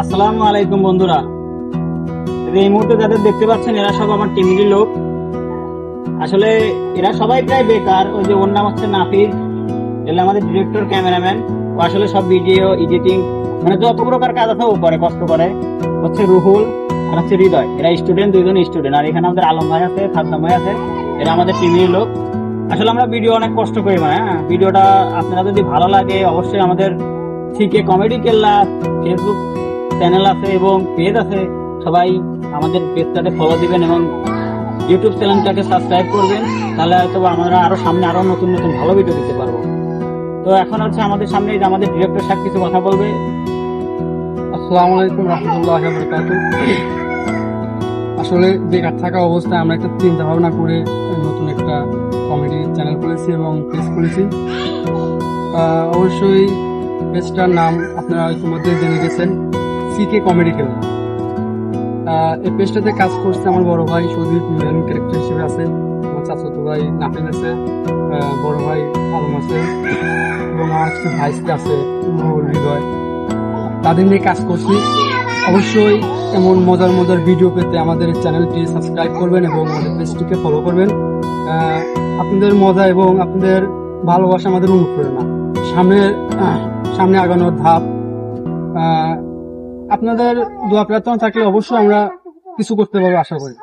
আসসালামু আলাইকুম বন্ধুরা। এই মুহূর্তে যাদের দেখতে পাচ্ছেন, এরা সব আমার টিমেরই লোক। আসলে এরা সবাই প্রায় বেকার, ওই যে ওর নাম হচ্ছে নাফিজ এগুলো আমাদের ডিরেক্টর ক্যামেরাম্যান ও আসলে সব ভিডিও এডিটিং মানে যত প্রকার কাজ আছে ও করে, কষ্ট করে। হচ্ছে রুহুল আর হচ্ছে হৃদয়, এরা স্টুডেন্ট দুইজন স্টুডেন্ট আর এখানে আমাদের আলম ভাই আছে সাদ্দাম ভাই আছে, এরা আমাদের টিমের লোক। আসলে আমরা ভিডিও অনেক কষ্ট করি মানে হ্যাঁ ভিডিওটা আপনারা যদি ভালো লাগে, অবশ্যই আমাদের ঠিকে কমেডি কেল্লা ফেসবুক চ্যানেল আছে এবং পেজ আছে, সবাই আমাদের পেজটাতে ফলো দিবেন এবং ইউটিউব চ্যানেলটাকে সাবস্ক্রাইব করবেন, তাহলে হয়তো আমরা আরও সামনে আরও নতুন নতুন ভালো ভিডিও দিতে পারব। তো এখন হচ্ছে আমাদের সামনে আমাদের ডিরেক্টর সাহেব কিছু কথা বলবে। আসসালামু আলাইকুম রহমতুল্লাহ আসলে বেকার থাকা অবস্থায় আমরা একটা চিন্তা ভাবনা করে নতুন একটা কমেডি চ্যানেল খুলেছি এবং পেজ খুলেছি। অবশ্যই পেজটার নাম আপনারা ইতিমধ্যে জেনে গেছেন। সিকে কমেডি খেলা? এই পেজটাতে কাজ করছে আমার বড় ভাই সদীপ মেন ক্যারেক্টার হিসেবে আছে। আমার চাচাতো ভাই নাফিন আছে বড় ভাই আলম আছে এবং আমার কিছু ভাইসকে আছে হৃদয়। তাদের নিয়ে কাজ করছি। অবশ্যই এমন মজার মজার ভিডিও পেতে আমাদের চ্যানেলটি সাবস্ক্রাইব করবেন এবং আমাদের পেজটিকে ফলো করবেন। আপনাদের মজা এবং আপনাদের ভালোবাসা আমাদের অনুপ্রেরণা। সামনে সামনে আগানোর ধাপ আপনাদের দোয়া প্রার্থনা থাকলে অবশ্যই আমরা কিছু করতে পারব আশা করি।